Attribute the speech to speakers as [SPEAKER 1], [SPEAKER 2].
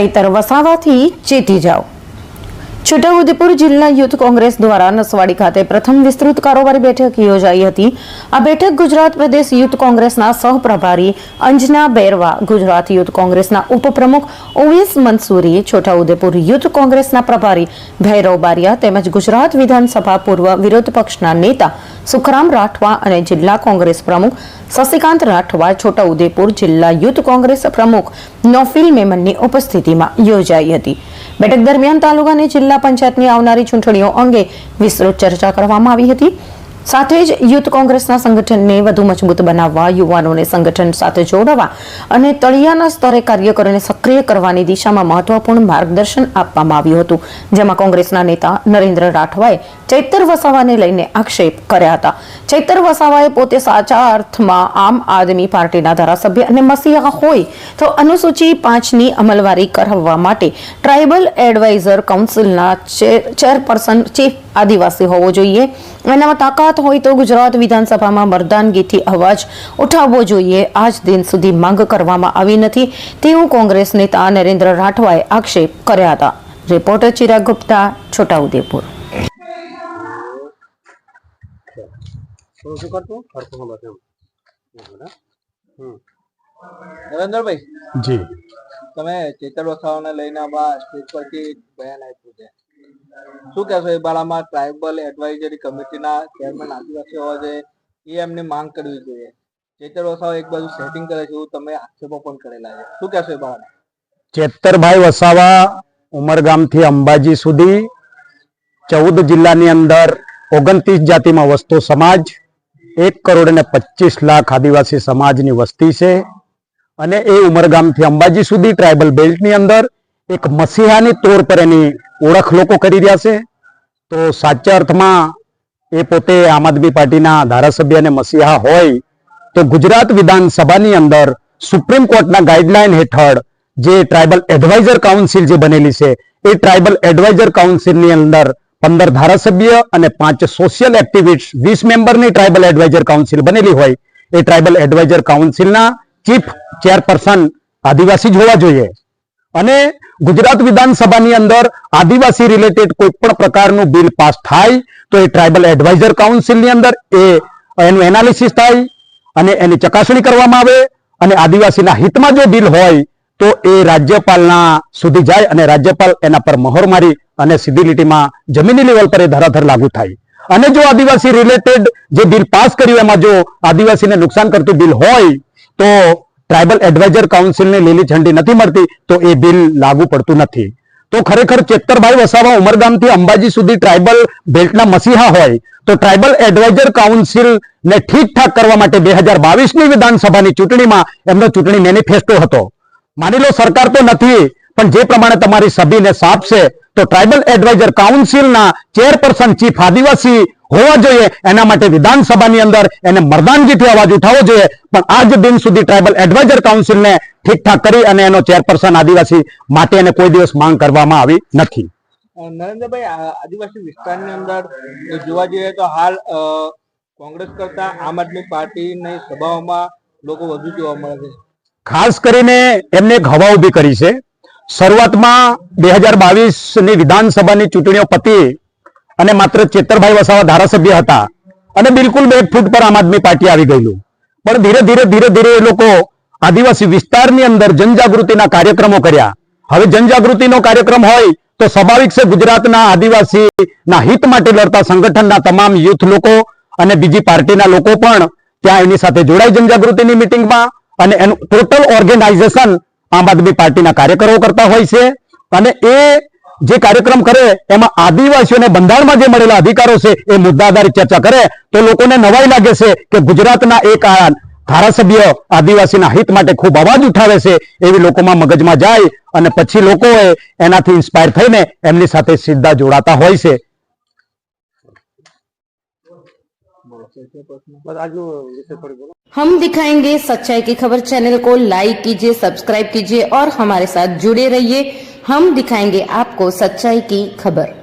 [SPEAKER 1] ચૈતર વસાવાથી ચેતી જાઓ. છોટાઉદેપુર જિલ્લા યુથ કોંગ્રેસ દ્વારા નસવાડી ખાતે પ્રથમ વિસ્તૃત કારોબારી બેઠક યોજાઈ હતી. આ બેઠક ગુજરાત પ્રદેશ યુથ કોંગ્રેસના સહપ્રભારી અંજના બેરવા, ગુજરાત યુથ કોંગ્રેસના ઉપપ્રમુખ ઓવેસ મંસૂરી, છોટાઉદેપુર યુથ કોંગ્રેસના પ્રભારી ભૈરવ બારિયા તેમજ ગુજરાત વિધાનસભા પૂર્વ વિરોધ પક્ષના નેતા સુખરામ રાઠવા અને જિલ્લા કોંગ્રેસ પ્રમુખ શશિકાંત રાઠવા છોટાઉદેપુર જિલ્લા યુથ કોંગ્રેસ પ્રમુખ નોફિલ મેમનની ઉપસ્થિતિમાં યોજાઈ હતી. બેઠક દરમિયાન તાલુકા અને જિલ્લા પંચાયતની આવનારી ચૂંટણીઓ અંગે વિસ્તૃત ચર્ચા કરવામાં આવી હતી. સાથે જ યુથ કોંગ્રેસના સંગઠનને વધુ મજબૂત બનાવવા, યુવાનોને સંગઠન સાથે જોડવા અને તળિયાના સ્તરે કાર્યકરોને સક્રિય કરવાની દિશામાં મહત્વપૂર્ણ માર્ગદર્શન આપવામાં આવ્યું હતું, જેમાં કોંગ્રેસના નેતા નરેન્દ્ર રાઠવાએ ચૈતર વસાવાને લઈને આક્ષેપ કર્યા હતા. ચૈતર વસાવાએ પોતે સાચા અર્થમાં આમ આદમી પાર્ટીના ધારાસભ્ય અને મસીહા હોય તો અનુસૂચિ પાંચની અમલવારી કરાવવા માટે ટ્રાઇબલ એડવાઇઝર કાઉન્સિલના ચેર- ચેરપર્સન ચીફ આદિવાસી હોવો જોઈએ. એનામાં તાકાત હોય તો ગુજરાત વિધાનસભામાં મરદાનગીથી અવાજ ઉઠાવવો જોઈએ. આજ દિન સુધી માંગ કરવામાં આવી નથી. તેવું કોંગ્રેસ નેતા નરેન્દ્ર રાઠવાએ આક્ષેપ કર્યા હતા. રિપોર્ટર ચિરાગ ગુપ્તા છોટાઉદેપુર.
[SPEAKER 2] નરેન્દ્રભાઈ
[SPEAKER 3] જી.
[SPEAKER 2] તમે ચેતર વસાવાને લઈને આમાં સ્ટેજ પરથી બયાન આપ્યું છે. શું કહેશો એ બારામાં ટ્રાઇબલ એડવાઇઝરી કમિટીના ચેરમેન આદિવાસી હોવા જોઈએ? એ એમની માંગ કરવી જોઈએ. ચેતર વસાવા એક બાજુ સેટિંગ કરે છે તમે આક્ષેપો પણ કરેલા છે. શું કહેશો એ બારામાં
[SPEAKER 3] ચેતરભાઈ વસાવા ઉમરગામથી અંબાજી સુધી ચૌદ જિલ્લાની અંદર ઓગણત્રીસ જાતિમાં વસતો સમાજ, એક કરોડ અને પચીસ લાખ આદિવાસી સમાજની વસ્તી છે. અને એ ઉમરગામથી અંબાજી સુધી ટ્રાઇબલ બેલ્ટની અંદર એક મસીહાની તોર પર એની ઓળખ લોકો કરી રહ્યા છે, તો સાચા અર્થમાં એ પોતે આમ આદમી પાર્ટીના ધારાસભ્ય અને મસીહા હોય તો ગુજરાત વિધાનસભાની અંદર સુપ્રીમ કોર્ટના ગાઈડલાઈન હેઠળ જે ટ્રાઇબલ એડવાઇઝર કાઉન્સિલ જે બનેલી છે, એ ટ્રાઇબલ એડવાઇઝર કાઉન્સિલની અંદર પંદર ધારાસભ્ય અને પાંચ સોશિયલ એક્ટિવિસ્ટ વીસ મેમ્બરની ટ્રાઇબલ એડવાઇઝર કાઉન્સિલ બનેલી હોય. એ ટ્રાઇબલ એડવાઇઝર કાઉન્સિલના ચીફ ચેરપર્સન આદિવાસી જ હોવા જોઈએ. અને ગુજરાત વિધાનસભાની અંદર આદિવાસી રિલેટેડ કોઈ પણ પ્રકારનું બિલ પાસ થાય તો એ ટ્રાઇબલ એડવાઇઝર કાઉન્સિલની અંદર એ, એનું એનાલિસિસ થાય અને એની ચકાસણી કરવામાં આવે અને આદિવાસીના હિતમાં જો બિલ હોય તો એ રાજ્યપાલના સુધી જાય અને રાજ્યપાલ એના પર મહોર મારી અને સીધી લીટીમાં જમીની લેવલ પર એ ધરાધર લાગુ થાય. અને જો આદિવાસી રિલેટેડ જે બિલ પાસ કર્યું એમાં જો આદિવાસીને નુકસાન કરતું બિલ હોય તો ટ્રાઇબલ એડવાઇઝર કાઉન્સિલને લીલી ઝંડી નથી મળતી, તો એ બિલ લાગુ પડતું નથી. તો ખરેખર ચેતરભાઈ વસાવા ઉમરગામથી અંબાજી સુધી ટ્રાઇબલ બેલ્ટના મસીહા હોય, તો ટ્રાઇબલ એડવાઇઝર કાઉન્સિલ ને ઠીકઠાક કરવા માટે બે હજાર બાવીસની વિધાનસભાની ચૂંટણીમાં એમનો ચૂંટણી મેનિફેસ્ટો હતો. માની લો સરકાર તો નથી, પણ જે પ્રમાણે તમારી સભીને સાપ છે તો ટ્રાઇબલ એડવાઇઝર કાઉન્સિલના ચેરપર્સન ચીફ આદિવાસી હોવા જોઈએ. એના માટે વિધાનસભાની અંદર એને મરદાનગીથી અવાજ ઉઠાવવો જોઈએ. પણ આજ દિન સુધી ટ્રાઇબલ એડવાઇઝર કાઉન્સિલને ઠીકઠાક કરી અને એનો ચેરપર્સન આદિવાસી માટે એને કોઈ દિવસ માંગ કરવામાં આવી નથી.
[SPEAKER 2] નરેન્દ્રભાઈ આદિવાસી વિસ્તારની અંદર જોવા જઈએ તો હાલ કોંગ્રેસ કરતા આમ આદમી પાર્ટીની સભાઓમાં લોકો વધુ જોવા મળે છે.
[SPEAKER 3] ખાસ કરીને એમને એક હવા ઊભી કરી છે. શરૂઆતમાં બે હજાર વિધાનસભાની ચૂંટણીઓ પતી અને માત્ર ચેતરભાઈ વસાવા ધારાસભ્ય હતા. અને બિલકુલ બે ફૂટ પર આમ આદમી પાર્ટી આવી ગયેલું. પણ ધીરે ધીરે ધીરે ધીરે એ લોકો આદિવાસી વિસ્તારની અંદર જનજાગૃતિના કાર્યક્રમો કર્યા. હવે જનજાગૃતિનો કાર્યક્રમ હોય તો સ્વાભાવિક છે ગુજરાતના આદિવાસીના હિત માટે લડતા સંગઠનના તમામ યુથ લોકો અને બીજી પાર્ટીના લોકો પણ ત્યાં એની સાથે જોડાય જનજાગૃતિની મિટિંગમાં. અને એનું ટોટલ ઓર્ગેનાઇઝેશન આમ આદમી પાર્ટીના કાર્યકરો કરતા હોય છે. અને એ જે કાર્યક્રમ કરે એમાં આદિવાસીઓને બંધારણમાં જે મળેલા અધિકારો છે એ મુદ્દા આધારિત ચર્ચા કરે તો લોકોને નવાઈ લાગે છે કે ગુજરાતના એક આ ધારાસભ્ય આદિવાસીના હિત માટે ખૂબ અવાજ ઉઠાવે છે એવી લોકોમાં મગજમાં જાય અને પછી લોકોએ એનાથી ઇન્સ્પાયર થઈને એમની સાથે સીધા જોડાતા હોય છે
[SPEAKER 2] બસ આજુ વિશે થોડી બોલો
[SPEAKER 1] हम दिखाएंगे सच्चाई की खबर चैनल को लाइक कीजिए सब्सक्राइब कीजिए और हमारे साथ जुड़े रहिए हम दिखाएंगे आपको सच्चाई की खबर